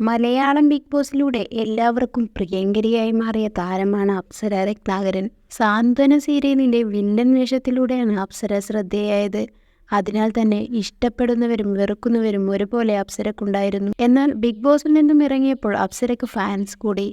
Malayalam big ബോസിലൂടെ എല്ലാവർക്കും പ്രിയങ്കരിയായി മാറിയ താരമാണ് അപ്സര രത്നാകരൻ. സാന്ത്വന സീരിയലിന്റെ വില്ലൻ വേഷത്തിലൂടെയാണ് അപ്സര ശ്രദ്ധേയായത്. അതിനാൽ തന്നെ ഇഷ്ടപ്പെടുന്നവരും വെറുക്കുന്നവരും ഒരുപോലെ അപ്സരക്കുണ്ടായിരുന്നു. എന്നാൽ ബിഗ് ബോസിൽ നിന്നും ഇറങ്ങിയപ്പോൾ അപ്സരക്ക് ഫാൻസ് കൂടി.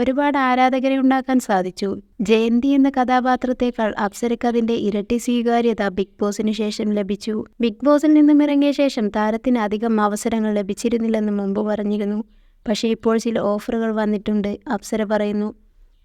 ഒരുപാട് ആരാധകരെ ഉണ്ടാക്കാൻ സാധിച്ചു. ജയന്തി എന്ന കഥാപാത്രത്തെക്കാൾ അപ്സരക്കതിന്റെ ഇരട്ടി സ്വീകാര്യത ബിഗ് ബോസിന് ശേഷം ലഭിച്ചു. ബിഗ് ബോസിൽ നിന്നും ഇറങ്ങിയ ശേഷം താരത്തിന് അധികം അവസരങ്ങൾ ലഭിച്ചിരുന്നില്ലെന്ന് മുമ്പ് പറഞ്ഞിരുന്നു. പക്ഷേ ഇപ്പോൾ ചില ഓഫറുകൾ വന്നിട്ടുണ്ട് അപ്സര പറയുന്നു.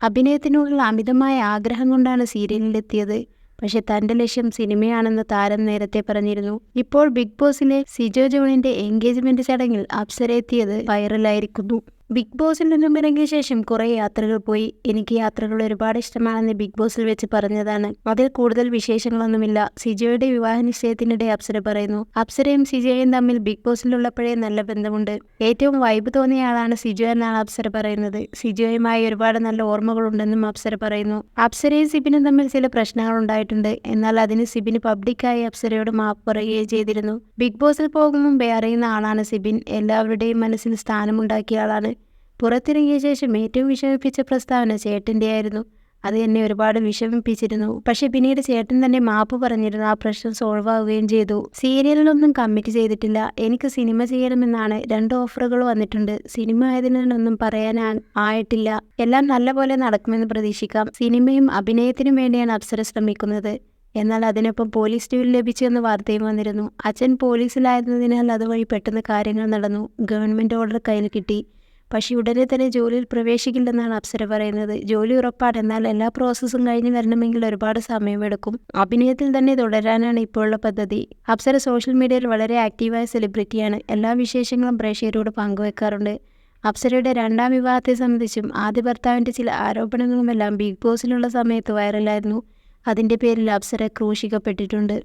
അഭിനയത്തിനുള്ള അമിതമായ ആഗ്രഹം കൊണ്ടാണ് സീരിയലിലെത്തിയത്. പക്ഷെ തന്റെ ലക്ഷ്യം സിനിമയാണെന്ന് താരം നേരത്തെ പറഞ്ഞിരുന്നു. ഇപ്പോൾ ബിഗ് ബോസിലെ സിജോ ജോണിന്റെ എൻഗേജ്മെന്റ് ചടങ്ങിൽ അപ്സര എത്തിയത് വൈറലായിരിക്കുന്നു. ബിഗ് ബോസിൽ നിന്നും ഇറങ്ങിയ ശേഷം കുറേ യാത്രകൾ പോയി. എനിക്ക് യാത്രകൾ ഒരുപാട് ഇഷ്ടമാണെന്ന് ബിഗ് ബോസിൽ വെച്ച് പറഞ്ഞതാണ്. അതിൽ കൂടുതൽ വിശേഷങ്ങളൊന്നുമില്ല. സിജോയുടെ വിവാഹ നിശ്ചയത്തിനിടെ അപ്സര പറയുന്നു. അപ്സരയും സിജോയും തമ്മിൽ ബിഗ് ബോസിലുള്ളപ്പോഴേ നല്ല ബന്ധമുണ്ട്. ഏറ്റവും വൈബ് തോന്നിയ ആളാണ് സിജോ എന്നാണ് അപ്സര പറയുന്നത്. സിജോയുമായി ഒരുപാട് നല്ല ഓർമ്മകളുണ്ടെന്നും അപ്സര പറയുന്നു. അപ്സരയും സിബിനും തമ്മിൽ ചില പ്രശ്നങ്ങൾ ഉണ്ടായിട്ടുണ്ട്. എന്നാൽ അതിന് സിബിന് പബ്ലിക്കായി അപ്സരയോട് മാപ്പ് പറയുകയും ചെയ്തിരുന്നു. ബിഗ് ബോസിൽ പോകും മുമ്പേ അറിയുന്ന ആളാണ് സിബിൻ. എല്ലാവരുടെയും മനസ്സിൽ സ്ഥാനമുണ്ടാക്കിയ ആളാണ്. പുറത്തിറങ്ങിയ ശേഷം ഏറ്റവും വിഷമിപ്പിച്ച പ്രസ്താവന ചേട്ടന്റെയായിരുന്നു. അത് എന്നെ ഒരുപാട് വിഷമിപ്പിച്ചിരുന്നു. പക്ഷെ പിന്നീട് ചേട്ടൻ തന്നെ മാപ്പ് പറഞ്ഞിരുന്നു. ആ പ്രശ്നം സോൾവ് ആവുകയും ചെയ്തു. സീരിയലിലൊന്നും കമ്മിറ്റ് ചെയ്തിട്ടില്ല. എനിക്ക് സിനിമ ചെയ്യണമെന്നാണ് രണ്ട് ഓഫറുകൾ വന്നിട്ടുണ്ട്. സിനിമ ആയതിനൊന്നും പറയാൻ ആയിട്ടില്ല. എല്ലാം നല്ലപോലെ നടക്കുമെന്ന് പ്രതീക്ഷിക്കാം. സിനിമയും അഭിനയത്തിനും വേണ്ടിയാണ് അപ്സര ശ്രമിക്കുന്നത്. എന്നാൽ അതിനൊപ്പം പോലീസ് ഡ്യൂൽ ലഭിച്ചു എന്ന വാർത്തയും വന്നിരുന്നു. അച്ഛൻ പോലീസിലായിരുന്നതിനാൽ അതുവഴി പെട്ടെന്ന് കാര്യങ്ങൾ നടന്നു. ഗവൺമെന്റ് ഓർഡർ കയ്യിൽ കിട്ടി. പക്ഷേ ഉടനെ തന്നെ ജോലിയിൽ പ്രവേശിക്കില്ലെന്നാണ് അപ്സര പറയുന്നത്. ജോലി ഉറപ്പാണ്. എന്നാൽ എല്ലാ പ്രോസസ്സും കഴിഞ്ഞ് വരണമെങ്കിൽ ഒരുപാട് സമയമെടുക്കും. അഭിനയത്തിൽ തന്നെ തുടരാനാണ് ഇപ്പോഴുള്ള പദ്ധതി. അപ്സര സോഷ്യൽ മീഡിയയിൽ വളരെ ആക്റ്റീവായ സെലിബ്രിറ്റിയാണ് എല്ലാ വിശേഷങ്ങളും പ്രേക്ഷകരോട് പങ്കുവെക്കാറുണ്ട്. അപ്സരയുടെ രണ്ടാം വിവാഹത്തെ സംബന്ധിച്ചും ആദ്യ ഭർത്താവിന്റെ ചില ആരോപണങ്ങളുമെല്ലാം ബിഗ് ബോസിലുള്ള സമയത്ത് വൈറലായിരുന്നു അതിന്റെ പേരിൽ അപ്സര ക്രൂശിക്കപ്പെട്ടിട്ടുണ്ട്.